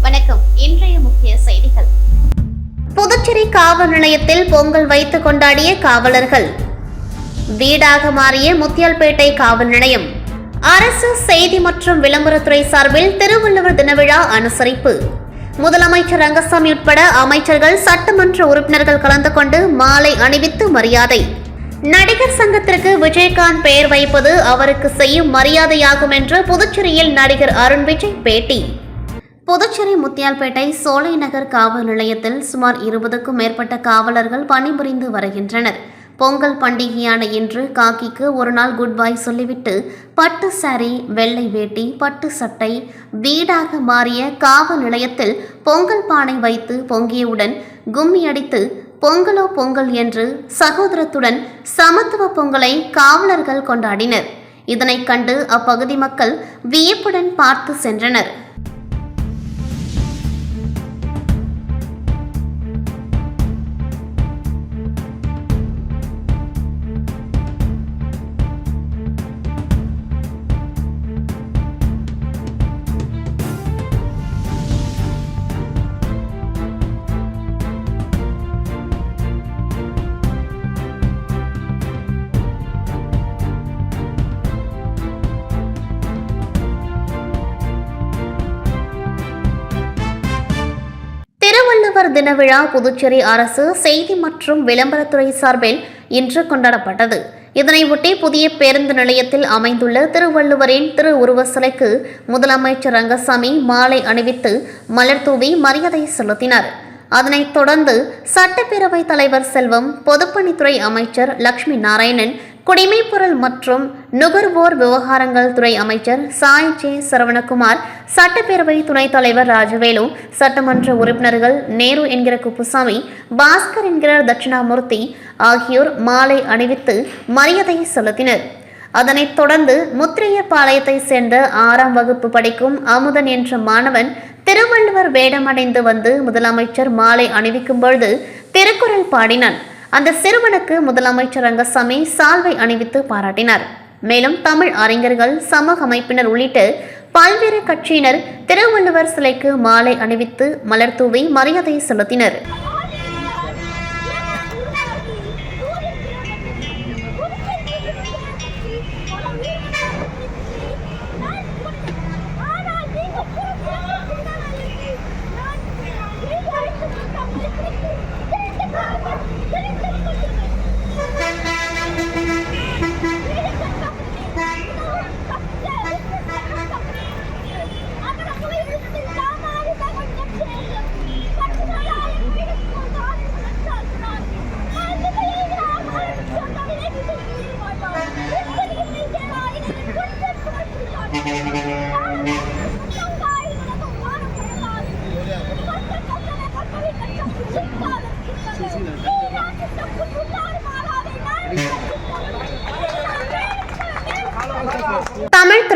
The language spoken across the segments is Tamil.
வணக்கம். இன்றைய முக்கிய செய்திகள். புதுச்சேரி காவல் நிலையத்தில் பொங்கல் வைத்து கொண்டாடிய காவலர்கள். வீடாக மாறிய முத்தியால்பேட்டை காவல் நிலையம். அரசு செய்தி மற்றும் விளம்பரத்துறை சார்பில் திருவள்ளுவர் தின விழா அனுசரிப்பு. முதலமைச்சர் ரங்கசாமி உட்பட அமைச்சர்கள் சட்டமன்ற உறுப்பினர்கள் கலந்து கொண்டு மாலை அணிவித்து மரியாதை. நடிகர் சங்கத்திற்கு விஜயகாந்த் பெயர் வைப்பது அவருக்கு செய்யும் மரியாதையாகும் என்று புதுச்சேரியில் நடிகர் அருண் விஜய் பேட்டி. புதுச்சேரி முத்தியால்பேட்டை சோலை நகர் காவல் நிலையத்தில் சுமார் இருபதுக்கும் மேற்பட்ட காவலர்கள் பணிபுரிந்து வருகின்றனர். பொங்கல் பண்டிகையான இன்று காக்கிக்கு ஒரு நாள் குட் பாய் சொல்லிவிட்டு பட்டு சாரி வெள்ளை வேட்டி பட்டு சட்டை வீடாக மாறிய காவல் நிலையத்தில் பொங்கல் பானை வைத்து பொங்கியவுடன் கும்மி அடித்து பொங்கலோ பொங்கல் என்று சகோதரத்துடன் சமத்துவ பொங்கலை காவலர்கள் கொண்டாடினர். இதனைக் கண்டு அப்பகுதி மக்கள் வியப்புடன் பார்த்து சென்றனர். தின விழா புதுச்சேரி அரசு செய்தி மற்றும் விளம்பரத்துறை சார்பில் இன்று கொண்டாடப்பட்டது. இதனையொட்டி புதிய பேருந்து நிலையத்தில் அமைந்துள்ள திருவள்ளுவரின் திரு சிலைக்கு முதலமைச்சர் ரங்கசாமி மாலை அணிவித்து மலர் தூவி மரியாதை செலுத்தினார். அதனைத் தொடர்ந்து சட்டப்பேரவைத் தலைவர் செல்வம் பொதுப்பணித்துறை அமைச்சர் லட்சுமி நாராயணன் குடிமைப்பொருள் மற்றும் நுகர்வோர் விவகாரங்கள் துறை அமைச்சர் சாய் ஜே சரவணகுமார் சட்டப்பேரவை துணைத் தலைவர் ராஜவேலு சட்டமன்ற உறுப்பினர்கள் நேரு என்கிற குப்புசாமி பாஸ்கர் என்கிற தட்சிணாமூர்த்தி ஆகியோர் மாலை அணிவித்து மரியாதை செலுத்தினர். அதனைத் தொடர்ந்து முத்திரையப்பாளையத்தைச் சேர்ந்த ஆறாம் வகுப்பு படிக்கும் அமுதன் என்ற மாணவன் திருவள்ளுவர் வேடமடைந்து வந்து முதலமைச்சர் மாலை அணிவிக்கும் பொழுது திருக்குறள் பாடினான். அந்த சிறுவனுக்கு முதலமைச்சர் ரங்கசாமி சால்வை அணிவித்து பாராட்டினார். மேலும் தமிழ் அறிஞர்கள் சமூக அமைப்பினர் உள்ளிட்ட பல்வேறு கட்சியினர் திருவள்ளுவர் சிலைக்கு மாலை அணிவித்து மலர் தூவி மரியாதை செலுத்தினர்.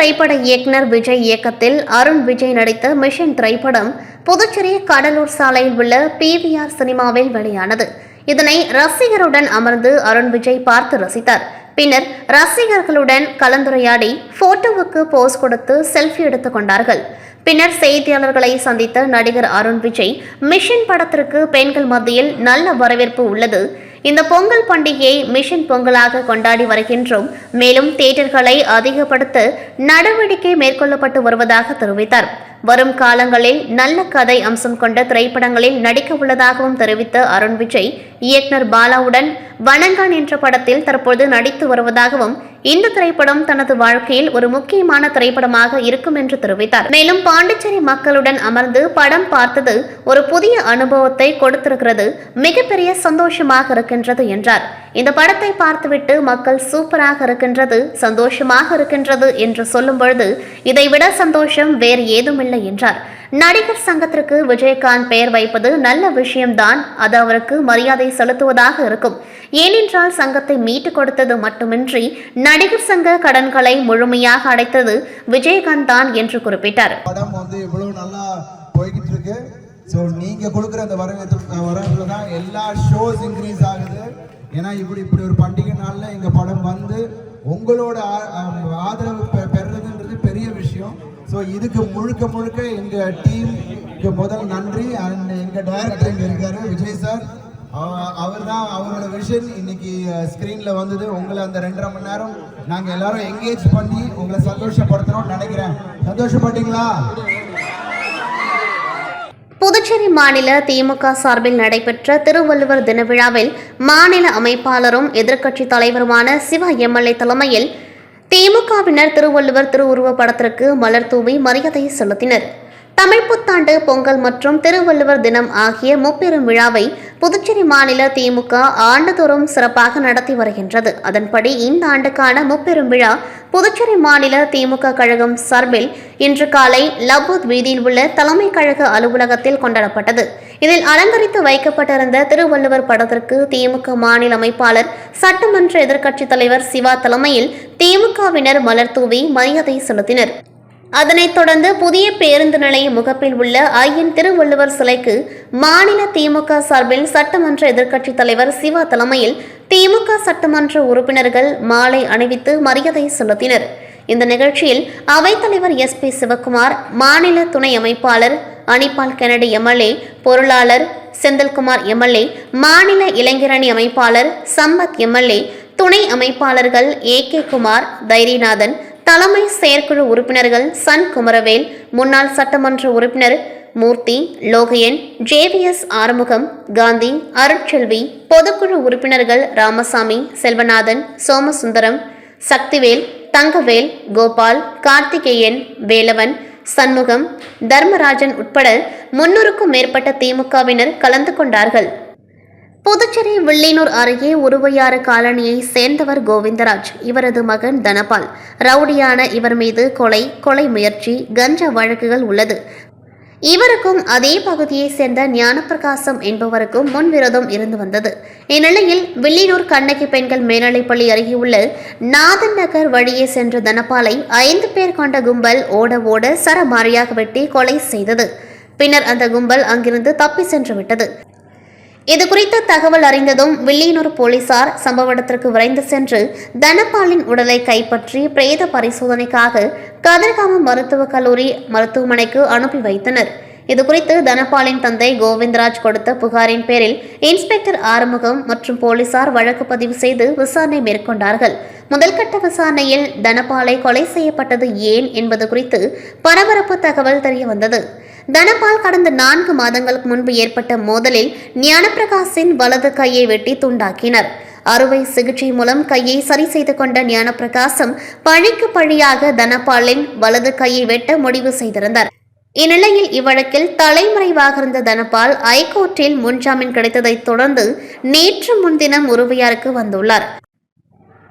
திரைப்பட இயக்குனர் விஜய் இயக்கத்தில் அருண் விஜய் நடித்த மிஷன் திரைப்படம் புதுச்சேரி கடலூர் சாலையில் உள்ள பிவிஆர் சினிமாவில் வெளியானது. இதனை ரசிகருடன் அமர்ந்து அருண் விஜய் பார்த்து ரசித்தார். பின்னர் ரசிகர்களுடன் கலந்துரையாடி போட்டோவுக்கு போஸ் கொடுத்து செல்ஃபி எடுத்துக் கொண்டார்கள். பின்னர் செய்தியாளர்களை சந்தித்த நடிகர் அருண் விஜய் மிஷன் படத்திற்கு பெண்கள் மத்தியில் நல்ல வரவேற்பு உள்ளது. இந்த பொங்கல் பண்டிகையை மிஷன் பொங்கலாக கொண்டாடி வருகின்றோம். மேலும் தியேட்டர்களை அதிகப்படுத்த நடவடிக்கை மேற்கொள்ளப்பட்டு வருவதாக தெரிவித்தார். வரும் காலங்களில் நல்ல கதை அம்சம் கொண்ட திரைப்படங்களில் நடிக்க உள்ளதாகவும் தெரிவித்த அருண் விஜய் இயக்குனர் பாலாவுடன் வணங்கான் என்ற படத்தில் தற்போது நடித்து வருவதாகவும் இந்த திரைப்படம் தனது வாழ்க்கையில் ஒரு முக்கியமான திரைப்படமாக இருக்கும் என்று தெரிவித்தார். மேலும் பாண்டிச்சேரி மக்களுடன் அமர்ந்து படம் பார்த்தது ஒரு புதிய அனுபவத்தை கொடுத்திருக்கிறது மிகப்பெரிய சந்தோஷமாக இருக்கின்றது என்றார். இந்த படத்தை பார்த்துவிட்டு மக்கள் சூப்பராக இருக்கின்றது சந்தோஷமாக இருக்கின்றது என்று சொல்லும் பொழுது இதைவிட சந்தோஷம் வேறு ஏதுமில்லை என்றார். நடிகர் சங்கத்திற்கு விஜயகாந்த் பெயர் வைப்பது நல்ல விஷயம்தான். அது அவருக்கு மரியாதை செலுத்துவதாக இருக்கும். ஏனென்றால் சங்கத்தை மீட்டு கொடுத்தது மட்டுமின்றி நடிகர் சங்க கடன்களை முழுமையாக அடைத்தது விஜயகாந்த் தான் என்று குறிப்பிட்டார். படம் வந்து இவ்வளவு நல்லா போய்கிட்டு இருக்கு ஸோ நீங்க கொடுக்குற அந்த வரவேற்பு வரவேற்பு தான் எல்லா ஷோஸ் இன்க்ரீஸ் ஆகுது. ஏன்னா இப்படி இப்படி ஒரு பண்டிகை நாளில் எங்கள் படம் வந்து உங்களோட ஆ- ஆதரவு ஸோ இதுக்கு முழுக்க முழுக்க எங்கள் டீமுக்கு முதல் நன்றி. அண்ட் எங்கள் டைரக்டர் இங்கே இருக்காரு விஜய் சார். அவர் தான் அவரோட விஷன் இன்னைக்கு ஸ்க்ரீனில் வந்தது. உங்களை அந்த ரெண்டரை மணி நேரம் நாங்கள் எல்லாரும் என்கேஜ் பண்ணி உங்களை சந்தோஷப்படுத்தணும்னு நினைக்கிறேன். சந்தோஷப்பட்டீங்களா? புதுச்சேரி மாநில திமுக சார்பில் நடைபெற்ற திருவள்ளுவர் தின விழாவில் மாநில அமைப்பாளரும் எதிர்க்கட்சித் தலைவருமான சிவா எம்எல்ஏ தலைமையில் திமுகவினர் திருவள்ளுவர் திருவுருவ படத்திற்கு மலர் தூவி மரியாதை செலுத்தினர். தமிழ் புத்தாண்டு பொங்கல் மற்றும் திருவள்ளுவர் தினம் ஆகிய முப்பெரும் விழாவை புதுச்சேரி மாநில திமுக ஆண்டுதோறும் சிறப்பாக நடத்தி வருகின்றது. அதன்படி இந்த ஆண்டுக்கான முப்பெரும் விழா புதுச்சேரி மாநில திமுக கழகம் சார்பில் இன்று காலை லபூத் வீதியில் உள்ள தலைமை கழக அலுவலகத்தில் கொண்டாடப்பட்டது. இதில் அலங்கரித்து வைக்கப்பட்டிருந்த திருவள்ளுவர் படத்திற்கு திமுக மாநில அமைப்பாளர் சட்டமன்ற எதிர்க்கட்சித் தலைவர் சிவா தலைமையில் திமுகவினர் மலர் தூவி மரியாதை செலுத்தினர். அதனைத் தொடர்ந்து புதிய பேருந்து நிலைய முகப்பில் உள்ள ஐயன் திருவள்ளுவர் சிலைக்கு மாநில திமுக சார்பில் சட்டமன்ற எதிர்க்கட்சித் தலைவர் சிவா தலைமையில் திமுக சட்டமன்ற உறுப்பினர்கள் மாலை அணிவித்து மரியாதை செலுத்தினர். இந்த நிகழ்ச்சியில் அவைத்தலைவர் எஸ் பி சிவக்குமார் மாநில துணை அமைப்பாளர் அனிபால் கெனடி எம்எல்ஏ பொருளாளர் செந்தில்குமார் எம்எல்ஏ மாநில இளைஞரணி அமைப்பாளர் சம்பத் எம்எல்ஏ துணை அமைப்பாளர்கள் ஏ கே குமார் தைரிநாதன் தலைமை செயற்குழு உறுப்பினர்கள் சன் குமரவேல் முன்னாள் சட்டமன்ற உறுப்பினர் மூர்த்தி லோகையன் ஜேவிஎஸ் ஆறுமுகம் காந்தி அருட்செல்வி பொதுக்குழு உறுப்பினர்கள் ராமசாமி செல்வநாதன் சோமசுந்தரம் சக்திவேல் தங்கவேல் கோபால் கார்த்திகேயன் வேலவன் சண்முகம் தர்மராஜன் உட்பட முன்னூறுக்கும் மேற்பட்ட திமுகவினர் கலந்து கொண்டார்கள். புதுச்சேரி வில்லியனூர் அருகே உருவையாறு காலனியை சேர்ந்தவர் கோவிந்தராஜ். இவரது மகன் தனபால். ரவுடியான இவர் மீது கொலை கொலை முயற்சி கஞ்சா வழக்குகள் உள்ளது. இவருக்கும் அதே பகுதியைச் சேர்ந்த ஞானப்பிரகாசம் என்பவருக்கும் முன்விரோதம் இருந்து வந்தது. இந்நிலையில் வில்லியனூர் கண்ணகி பெண்கள் மேல்நிலைப்பள்ளி அருகே உள்ள நாதன் நகர் வழியே சென்ற தனபாலை ஐந்து பேர் கொண்ட கும்பல் ஓட ஓட சரமாரியாக வெட்டி கொலை செய்தது. பின்னர் அந்த கும்பல் அங்கிருந்து தப்பி சென்று விட்டது. இது குறித்த தகவல் அறிந்ததும் வில்லியனூர் போலீசார் சம்பவ இடத்திற்கு விரைந்து சென்று தனபாலின் உடலை கைப்பற்றி பிரேத பரிசோதனைக்காக கதிர்காம மருத்துவக் கல்லூரி மருத்துவமனைக்கு அனுப்பி வைத்தனர். இதுகுறித்து தனபாலின் தந்தை கோவிந்தராஜ் கொடுத்த புகாரின் பேரில் இன்ஸ்பெக்டர் ஆறுமுகம் மற்றும் போலீசார் வழக்கு பதிவு செய்து விசாரணை மேற்கொண்டார்கள். முதல்கட்ட விசாரணையில் தனபாலை கொலை செய்யப்பட்டது ஏன் என்பது குறித்து பரபரப்பு தகவல் தெரியவந்தது. தனபால் கடந்த நான்கு மாதங்களுக்கு முன்பு ஏற்பட்ட மோதலில் ஞானப்பிரகாஷின் வலது கையை வெட்டி துண்டாக்கினர். அறுவை சிகிச்சை மூலம் கையை சரி செய்து கொண்ட ஞானப்பிரகாசம் பழிக்கு பழியாக தனபாலின் வலது கையை வெட்ட முடிவு செய்திருந்தார். இந்நிலையில் இவ்வழக்கில் தலைமறைவாக இருந்த தனபால் ஐகோர்ட்டில் முன்ஜாமீன் கிடைத்ததைத் தொடர்ந்து நேற்று முன்தினம் உருவையாருக்கு வந்துள்ளார்.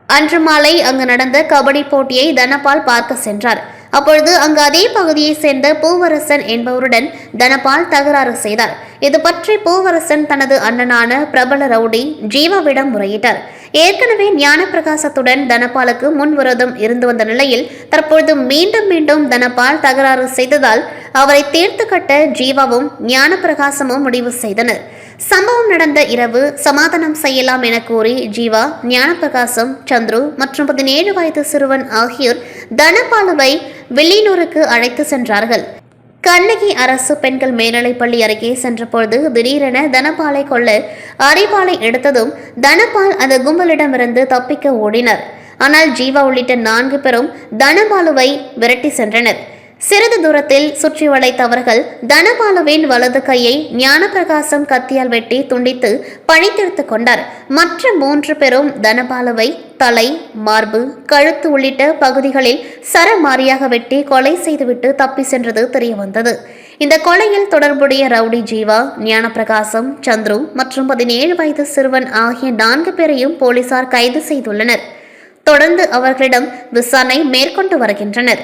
அன்று மாலை அங்கு நடந்த கபடி போட்டியை தனபால் பார்க்க சென்றார். அப்பொழுது அங்கு அதே பகுதியைச் சேர்ந்த பூவரசன் என்பவருடன் தனபால் தகராறு செய்தார். இது பற்றி பூவரசன் தனது அண்ணனான பிரபல ரவுடி ஜீவாவிடம் முறையிட்டார். ஏற்கனவே ஞானப்பிரகாசத்துடன் தனபாலுக்கு முன்விரோதம் இருந்து வந்த நிலையில் தற்பொழுது மீண்டும் மீண்டும் தனபால் தகராறு செய்ததால் அவரை தீர்த்து கட்ட ஜீவாவும் ஞானப்பிரகாசமும் முடிவு செய்தனர். சம்பவம் நடந்த இரவு சமாதானம் செய்யலாம் என கூறி ஜீவா ஞானப்பிரகாசம் சந்துரு மற்றும் பதினேழு வயது சிறுவன் ஆகியோர் தனபாலுவை வெள்ளியூருக்கு அழைத்து சென்றார்கள். கண்ணகி அரசு பெண்கள் மேல்நிலைப்பள்ளி அருகே சென்றபொழுது திடீரென தனபாலை கொள்ள அரைபாலை எடுத்ததும் தனபால் அந்த கும்பலிடமிருந்து தப்பிக்க ஓடினர். ஆனால் ஜீவா உள்ளிட்ட நான்கு பேரும் தனபாலுவை விரட்டி சென்றனர். சிறிது தூரத்தில் சுற்றி வளைத்தவர்கள் தனபாலுவின் வலது கையை ஞானப்பிரகாசம் கத்தியால் வெட்டி துண்டித்து பழித்தெடுத்து கொண்டார் மற்ற மூன்று பேரும் தனபாலுவை தலை மார்பு கழுத்து உள்ளிட்ட பகுதிகளில் சரமாரியாக வெட்டி கொலை செய்துவிட்டு தப்பி சென்றது தெரியவந்தது. இந்த கொலையில் தொடர்புடைய ரவுடி ஜீவா ஞானப்பிரகாசம் சந்துரு மற்றும் பதினேழு வயது சிறுவன் ஆகிய நான்கு பேரையும் போலீசார் கைது செய்துள்ளனர். தொடர்ந்து அவர்களிடம் விசாரணை மேற்கொண்டு வருகின்றனர்.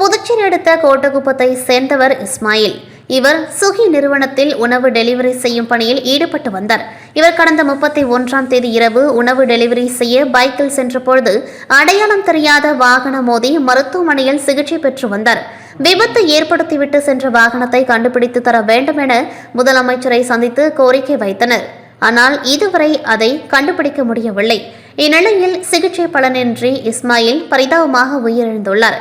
புதுச்சேரி அடுத்த கோட்டகுப்பத்தை சேர்ந்தவர் இஸ்மாயில். இவர் சுகி நிறுவனத்தில் உணவு டெலிவரி செய்யும் பணியில் ஈடுபட்டு வந்தார். இவர் கடந்த முப்பத்தி ஒன்றாம் தேதி இரவு உணவு டெலிவரி செய்ய பைக்கில் சென்றபொழுது அடையாளம் தெரியாத வாகனம் மோதி மருத்துவமனையில் சிகிச்சை பெற்று வந்தார். விபத்து ஏற்படுத்திவிட்டு சென்ற வாகனத்தை கண்டுபிடித்து தர வேண்டும் என முதலமைச்சரை சந்தித்து கோரிக்கை வைத்தனர். ஆனால் இதுவரை அதை கண்டுபிடிக்க முடியவில்லை. இந்நிலையில் சிகிச்சை பலனின்றி இஸ்மாயில் பரிதாபமாக உயிரிழந்துள்ளார்.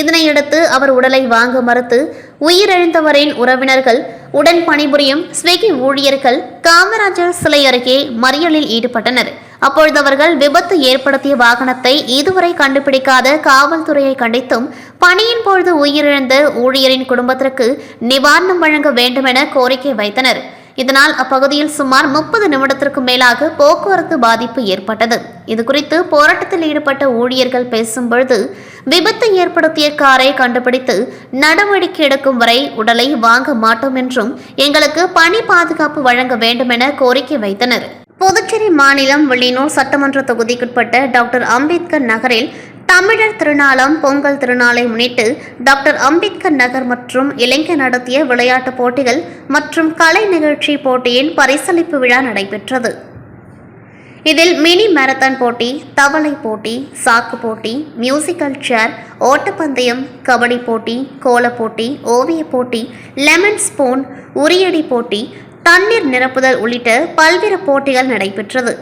இதனையடுத்து அவர் உடலை வாங்க மறுத்து உயிரிழந்தவரின் உறவினர்கள் உடன் பணிபுரியும் ஸ்விக்கி ஊழியர்கள் காமராஜர் சிலை அருகே மறியலில் ஈடுபட்டனர். அப்பொழுது அவர்கள் விபத்து ஏற்படுத்திய வாகனத்தை இதுவரை கண்டுபிடிக்காத காவல்துறையை கண்டித்தும் பணியின் பொழுது உயிரிழந்த ஊழியரின் குடும்பத்திற்கு நிவாரணம் வழங்க வேண்டுமென கோரிக்கை வைத்தனர். இதனால் அப்பகுதியில் சுமார் முப்பது நிமிடத்திற்கு மேலாக போக்குவரத்து பாதிப்பு ஏற்பட்டது. இதுகுறித்து போராட்டத்தில் ஈடுபட்ட ஊழியர்கள் பேசும்பொழுது விபத்து ஏற்படுத்திய காரை கண்டுபிடித்து நடவடிக்கை எடுக்கும் வரை உடலை வாங்க மாட்டோம் என்றும் எங்களுக்கு பணி பாதுகாப்பு வழங்க வேண்டுமென கோரிக்கை வைத்தனர். புதுச்சேரி மாநிலம் வெளியூர் சட்டமன்ற தொகுதிக்குட்பட்ட டாக்டர் அம்பேத்கர் நகரில் தமிழர் திருநாளாம் பொங்கல் திருநாளை முன்னிட்டு டாக்டர் அம்பேத்கர் நகர் மற்றும் இளைஞர் நடத்திய விளையாட்டுப் போட்டிகள் மற்றும் கலை நிகழ்ச்சி போட்டியின் பரிசளிப்பு விழா நடைபெற்றது. இதில் மினி மாரத்தான் போட்டி தவளை போட்டி சாக்கு போட்டி மியூசிக்கல் சேர் ஓட்டப்பந்தயம் கபடி போட்டி கோலப் போட்டி ஓவியப் போட்டி லெமன் ஸ்பூன் உரியடி போட்டி தண்ணீர் நிரப்புதல் உள்ளிட்ட பல்வேறு போட்டிகள் நடைபெற்றது.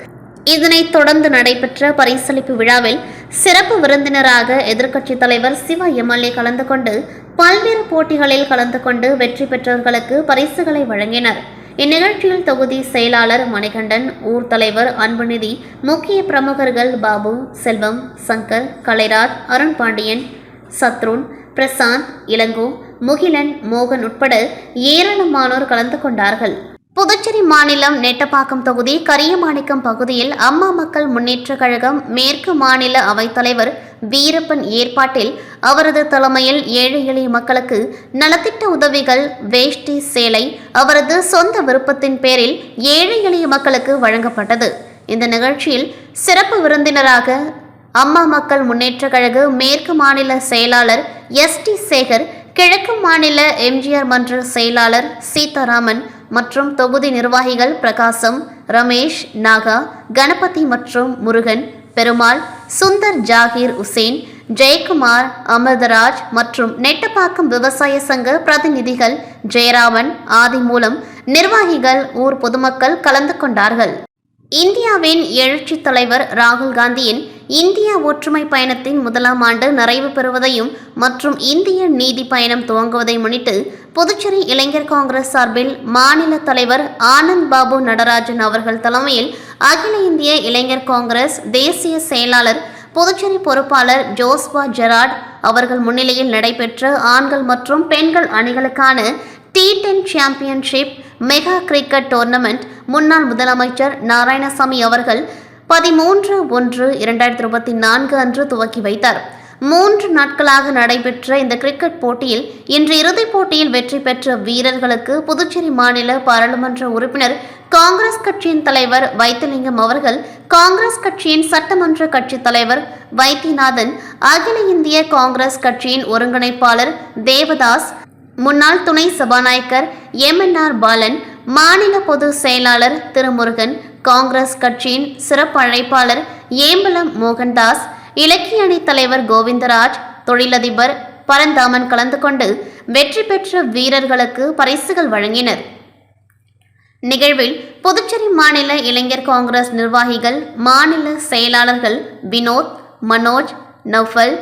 இதனைத் தொடர்ந்து நடைபெற்ற பரிசளிப்பு விழாவில் சிறப்பு விருந்தினராக எதிர்க்கட்சித் தலைவர் சிவா எம்எல்ஏ கலந்து கொண்டு பல்வேறு போட்டிகளில் கலந்து கொண்டு வெற்றி பெற்றவர்களுக்கு பரிசுகளை வழங்கினர். இந்நிகழ்ச்சியில் தொகுதி செயலாளர் மணிகண்டன் ஊர் தலைவர் அன்புநிதி முக்கிய பிரமுகர்கள் பாபு செல்வம் சங்கர் கலைராஜ் அருண் பாண்டியன் சத்ருன் பிரசாந்த் இளங்கோ முகிலன் மோகன் உட்பட ஏராளமானோர் கலந்து கொண்டார்கள். புதுச்சேரி மாநிலம் நெட்டப்பாக்கம் தொகுதி கரியமாணிக்கம் பகுதியில் அம்மா மக்கள் முன்னேற்றக் கழகம் மேற்கு மாநில அவைத்தலைவர் வீரப்பன் ஏற்பாட்டில் அவரது தலைமையில் ஏழை எளிய மக்களுக்கு நலத்திட்ட உதவிகள் வேஷ்டி சேலை அவரது சொந்த விருப்பத்தின் பேரில் ஏழை எளிய மக்களுக்கு வழங்கப்பட்டது. இந்த நிகழ்ச்சியில் சிறப்பு விருந்தினராக அம்மா மக்கள் முன்னேற்ற கழக மேற்கு மாநில செயலாளர் எஸ் டி சேகர் கிழக்கு மாநில எம்ஜிஆர் மன்ற செயலாளர் சீதாராமன் மற்றும் தொகுதி நிர்வாகிகள் பிரகாசம் ரமேஷ் நாகா கணபதி மற்றும் முருகன் பெருமாள் சுந்தர் ஜாகீர் உசேன் ஜெயக்குமார் அமிர்தராஜ் மற்றும் நெட்டப்பாக்கம் விவசாய சங்க பிரதிநிதிகள் ஜெயராமன் ஆதி மூலம் நிர்வாகிகள் ஊர் பொதுமக்கள் கலந்து கொண்டார்கள். இந்தியாவின் எழுச்சி தலைவர் ராகுல் காந்தியின் இந்திய ஒற்றுமை பயணத்தின் முதலாம் ஆண்டு நிறைவு பெறுவதையும் மற்றும் இந்திய நீதி பயணம் துவங்குவதை முன்னிட்டு புதுச்சேரி இளைஞர் காங்கிரஸ் சார்பில் மாநில தலைவர் ஆனந்த் பாபு நடராஜன் அவர்கள் தலைமையில் அகில இந்திய இளைஞர் காங்கிரஸ் தேசிய செயலாளர் புதுச்சேரி பொறுப்பாளர் ஜோஸ்வா ஜெராட் அவர்கள் முன்னிலையில் நடைபெற்ற ஆண்கள் மற்றும் பெண்கள் அணிகளுக்கான T ten championship mega cricket tournament முன்னாள் முதலமைச்சர் நாராயணசாமி அவர்கள் பதிமூன்று ஒன்று இரண்டாயிரத்தி இருபத்தி நான்கு அன்று துவக்கி வைத்தார். மூன்று நாட்களாக நடைபெற்ற இந்த கிரிக்கெட் போட்டியில் இன்று இறுதிப் போட்டியில் வெற்றி பெற்ற வீரர்களுக்கு புதுச்சேரி மாநில பாராளுமன்ற உறுப்பினர் காங்கிரஸ் கட்சியின் தலைவர் வைத்திலிங்கம் அவர்கள் காங்கிரஸ் கட்சியின் சட்டமன்ற கட்சித் தலைவர் வைத்தியநாதன் அகில இந்திய காங்கிரஸ் கட்சியின் ஒருங்கிணைப்பாளர் தேவதாஸ் முன்னாள் துணை சபாநாயகர் எம்என்ஆர் பாலன் மாநில பொதுச் செயலாளர் திருமுருகன் காங்கிரஸ் கட்சியின் சிறப்பு அழைப்பாளர் ஏம்பலம் மோகன்தாஸ் இலக்கிய அணி தலைவர் கோவிந்தராஜ் தொழிலதிபர் பரந்தாமன் கலந்து கொண்டு வெற்றி பெற்ற வீரர்களுக்கு பரிசுகள் வழங்கினர். நிகழ்வில் புதுச்சேரி மாநில இளைஞர் காங்கிரஸ் நிர்வாகிகள் மாநில செயலாளர்கள் வினோத் மனோஜ் நௌஃபல்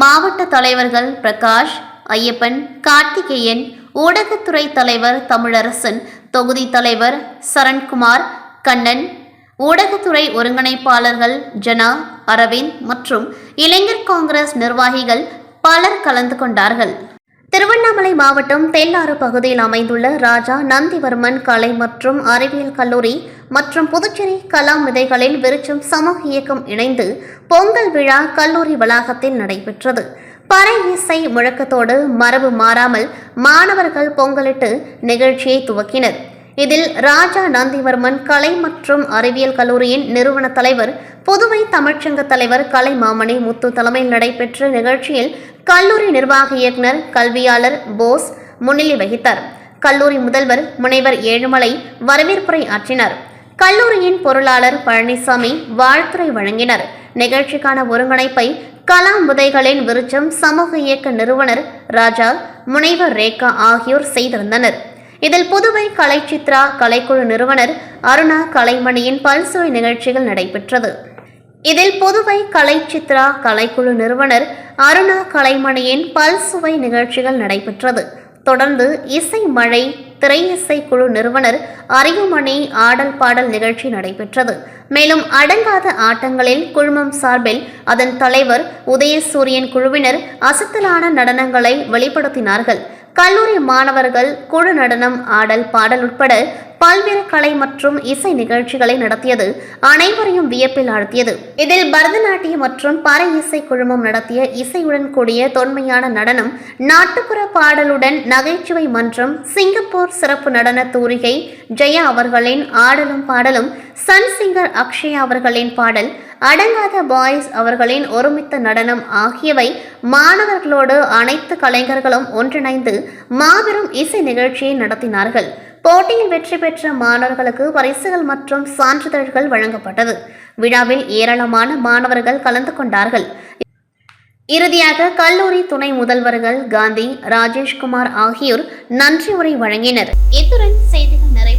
மாவட்ட தலைவர்கள் பிரகாஷ் ஐயப்பன் கார்த்திகேயன் ஊடகத்துறை தலைவர் தமிழரசன் தொகுதி தலைவர் சரண்குமார் கண்ணன் ஊடகத்துறை ஒருங்கிணைப்பாளர்கள் ஜனா அரவிந்த் மற்றும் இளைஞர் காங்கிரஸ் நிர்வாகிகள் பலர் கலந்து கொண்டார்கள். திருவண்ணாமலை மாவட்டம் தெல்லாறு பகுதியில் அமைந்துள்ள ராஜா நந்திவர்மன் கலை மற்றும் அறிவியல் கல்லூரி மற்றும் புதுச்சேரி கலாம் விதைகளில் விருச்சம் சமூக இயக்கம் இணைந்து பொங்கல் விழா கல்லூரி வளாகத்தில் நடைபெற்றது. பறை இசை முழக்கத்தோடு மரபு மாறாமல் மாணவர்கள் பொங்கலிட்டு நிகழ்ச்சியை துவக்கினர். இதில் ராஜா நந்திவர்மன் கலை மற்றும் அறிவியல் கல்லூரியின் நிறுவன தலைவர் புதுவை தமிழ்ச்சங்க தலைவர் கலைமாமணி முத்து தலைமையில் நடைபெற்ற நிகழ்ச்சியில் கல்லூரி நிர்வாக இயக்குனர் கல்வியாளர் போஸ் முன்னிலை வகித்தார். கல்லூரி முதல்வர் முனைவர் ஏழுமலை வரவேற்புரை ஆற்றினார். கல்லூரியின் பொருளாளர் பழனிசாமி வாழ்த்துரை வழங்கினர். நிகழ்ச்சிக்கான ஒருங்கிணைப்பை கலாம் புதைகளின் விருச்சம் சமூக இயக்க நிறுவனர் ராஜா முனைவர் ரேகா ஆகியோர் செய்திருந்தனர். இதில் புதுவை கலைச்சித்ரா கலைக்குழு நிறுவனர் அருணா கலைமணியின் பல்சுவை நிகழ்ச்சிகள் நடைபெற்றது. இதில் புதுவை கலைச்சித்ரா கலைக்குழு நிறுவனர் அருணா கலைமணியின் பல்சுவை நிகழ்ச்சிகள் நடைபெற்றது. தொடர்ந்து இசை மழை திரை குழு நிறுவனர் அரியமணி ஆடல் பாடல் நிகழ்ச்சி நடைபெற்றது. மேலும் அடங்காத ஆட்டங்களில் குழுமம் சார்பில் அதன் தலைவர் உதயசூரியன் குழுவினர் அசத்தலான நடனங்களை வெளிப்படுத்தினார்கள். கல்லூரி மாணவர்கள் குழு நடனம் ஆடல் பாடல் உட்பட பல்வேறு கலை மற்றும் இசை நிகழ்ச்சிகளை நடத்தியது அனைவரையும் வியப்பில் ஆழ்த்தியது. இதில் பரதநாட்டியம் மற்றும் பற இசை குழுமம் நடத்திய இசையுடன் கூடிய தொன்மையான நடனம் நாட்டுப்புற பாடலுடன் நகைச்சுவை மன்றம் சிங்கப்பூர் சிறப்பு நடன தூரிகை ஜெயா அவர்களின் ஆடலும் பாடலும் சன் சிங்கர் அக்ஷயா அவர்களின் பாடல் அடங்காத பாய்ஸ் அவர்களின் ஒருமித்த நடனம் ஆகியவை மாணவர்களோடு அனைத்து கலைஞர்களும் ஒன்றிணைந்து மாபெரும் இசை நிகழ்ச்சியை நடத்தினார்கள். போட்டியில் வெற்றி பெற்ற மாணவர்களுக்கு பரிசுகள் மற்றும் சான்றிதழ்கள் வழங்கப்பட்டது. விழாவில் ஏராளமான மாணவர்கள் கலந்து கொண்டார்கள். இறுதியாக கல்லூரி துணை முதல்வர்கள் காந்தி ராஜேஷ்குமார் ஆகியோர் நன்றி உரை வழங்கினர். இத்துடன் செய்திகள் நிறைவு